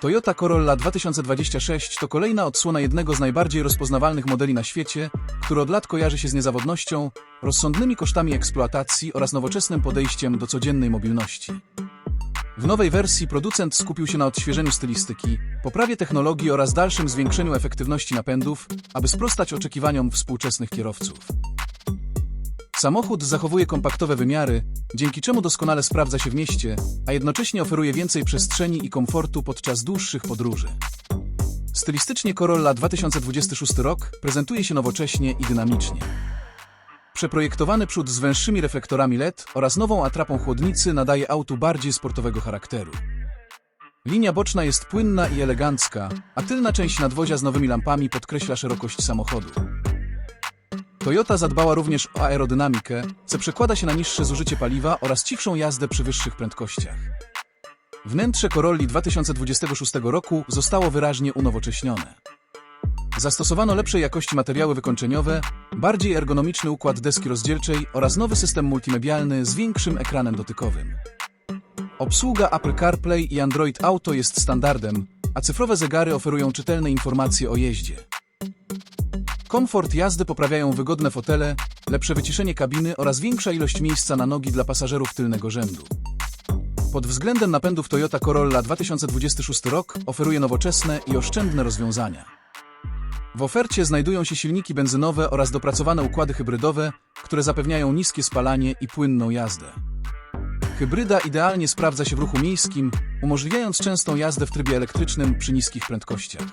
Toyota Corolla 2026 to kolejna odsłona jednego z najbardziej rozpoznawalnych modeli na świecie, który od lat kojarzy się z niezawodnością, rozsądnymi kosztami eksploatacji oraz nowoczesnym podejściem do codziennej mobilności. W nowej wersji producent skupił się na odświeżeniu stylistyki, poprawie technologii oraz dalszym zwiększeniu efektywności napędów, aby sprostać oczekiwaniom współczesnych kierowców. Samochód zachowuje kompaktowe wymiary, dzięki czemu doskonale sprawdza się w mieście, a jednocześnie oferuje więcej przestrzeni i komfortu podczas dłuższych podróży. Stylistycznie Corolla 2026 rok prezentuje się nowocześnie i dynamicznie. Przeprojektowany przód z węższymi reflektorami LED oraz nową atrapą chłodnicy nadaje autu bardziej sportowego charakteru. Linia boczna jest płynna i elegancka, a tylna część nadwozia z nowymi lampami podkreśla szerokość samochodu. Toyota zadbała również o aerodynamikę, co przekłada się na niższe zużycie paliwa oraz cichszą jazdę przy wyższych prędkościach. Wnętrze Corolli 2026 roku zostało wyraźnie unowocześnione. Zastosowano lepszej jakości materiały wykończeniowe, bardziej ergonomiczny układ deski rozdzielczej oraz nowy system multimedialny z większym ekranem dotykowym. Obsługa Apple CarPlay i Android Auto jest standardem, a cyfrowe zegary oferują czytelne informacje o jeździe. Komfort jazdy poprawiają wygodne fotele, lepsze wyciszenie kabiny oraz większa ilość miejsca na nogi dla pasażerów tylnego rzędu. Pod względem napędów Toyota Corolla 2026 rok oferuje nowoczesne i oszczędne rozwiązania. W ofercie znajdują się silniki benzynowe oraz dopracowane układy hybrydowe, które zapewniają niskie spalanie i płynną jazdę. Hybryda idealnie sprawdza się w ruchu miejskim, umożliwiając częstą jazdę w trybie elektrycznym przy niskich prędkościach.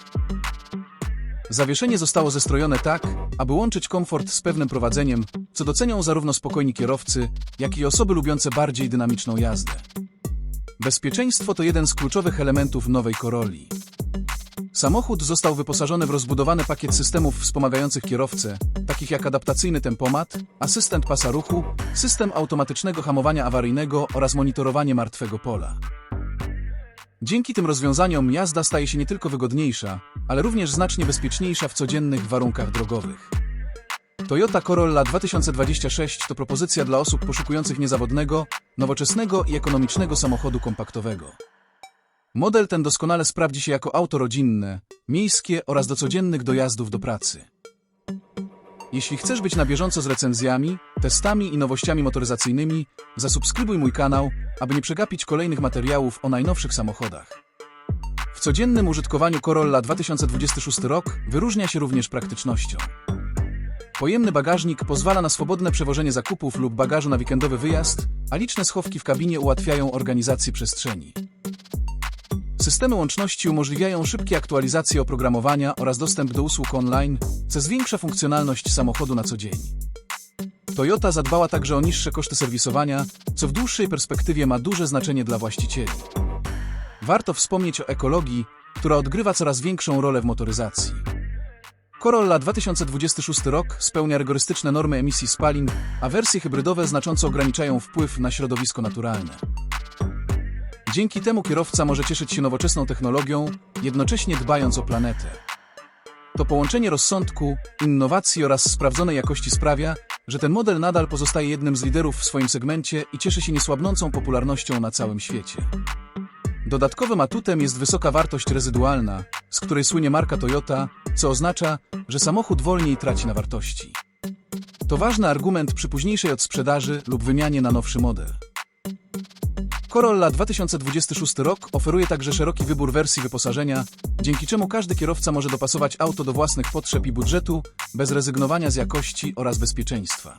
Zawieszenie zostało zestrojone tak, aby łączyć komfort z pewnym prowadzeniem, co docenią zarówno spokojni kierowcy, jak i osoby lubiące bardziej dynamiczną jazdę. Bezpieczeństwo to jeden z kluczowych elementów nowej Corolli. Samochód został wyposażony w rozbudowany pakiet systemów wspomagających kierowcę, takich jak adaptacyjny tempomat, asystent pasa ruchu, system automatycznego hamowania awaryjnego oraz monitorowanie martwego pola. Dzięki tym rozwiązaniom jazda staje się nie tylko wygodniejsza, ale również znacznie bezpieczniejsza w codziennych warunkach drogowych. Toyota Corolla 2026 to propozycja dla osób poszukujących niezawodnego, nowoczesnego i ekonomicznego samochodu kompaktowego. Model ten doskonale sprawdzi się jako auto rodzinne, miejskie oraz do codziennych dojazdów do pracy. Jeśli chcesz być na bieżąco z recenzjami, testami i nowościami motoryzacyjnymi, zasubskrybuj mój kanał, aby nie przegapić kolejnych materiałów o najnowszych samochodach. Codziennym użytkowaniu Corolla 2026 rok wyróżnia się również praktycznością. Pojemny bagażnik pozwala na swobodne przewożenie zakupów lub bagażu na weekendowy wyjazd, a liczne schowki w kabinie ułatwiają organizację przestrzeni. Systemy łączności umożliwiają szybkie aktualizacje oprogramowania oraz dostęp do usług online, co zwiększa funkcjonalność samochodu na co dzień. Toyota zadbała także o niższe koszty serwisowania, co w dłuższej perspektywie ma duże znaczenie dla właścicieli. Warto wspomnieć o ekologii, która odgrywa coraz większą rolę w motoryzacji. Corolla 2026 rok spełnia rygorystyczne normy emisji spalin, a wersje hybrydowe znacząco ograniczają wpływ na środowisko naturalne. Dzięki temu kierowca może cieszyć się nowoczesną technologią, jednocześnie dbając o planetę. To połączenie rozsądku, innowacji oraz sprawdzonej jakości sprawia, że ten model nadal pozostaje jednym z liderów w swoim segmencie i cieszy się niesłabnącą popularnością na całym świecie. Dodatkowym atutem jest wysoka wartość rezydualna, z której słynie marka Toyota, co oznacza, że samochód wolniej traci na wartości. To ważny argument przy późniejszej odsprzedaży lub wymianie na nowszy model. Corolla 2026 rok oferuje także szeroki wybór wersji wyposażenia, dzięki czemu każdy kierowca może dopasować auto do własnych potrzeb i budżetu, bez rezygnowania z jakości oraz bezpieczeństwa.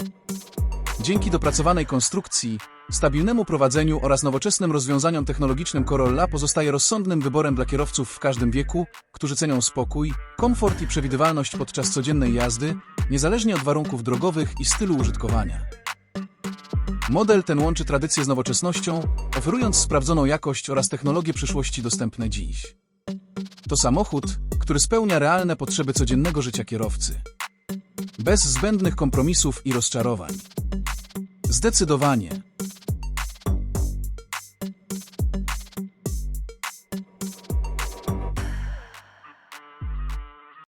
Dzięki dopracowanej konstrukcji, stabilnemu prowadzeniu oraz nowoczesnym rozwiązaniom technologicznym Corolla pozostaje rozsądnym wyborem dla kierowców w każdym wieku, którzy cenią spokój, komfort i przewidywalność podczas codziennej jazdy, niezależnie od warunków drogowych i stylu użytkowania. Model ten łączy tradycję z nowoczesnością, oferując sprawdzoną jakość oraz technologie przyszłości dostępne dziś. To samochód, który spełnia realne potrzeby codziennego życia kierowcy. Bez zbędnych kompromisów i rozczarowań. Zdecydowanie.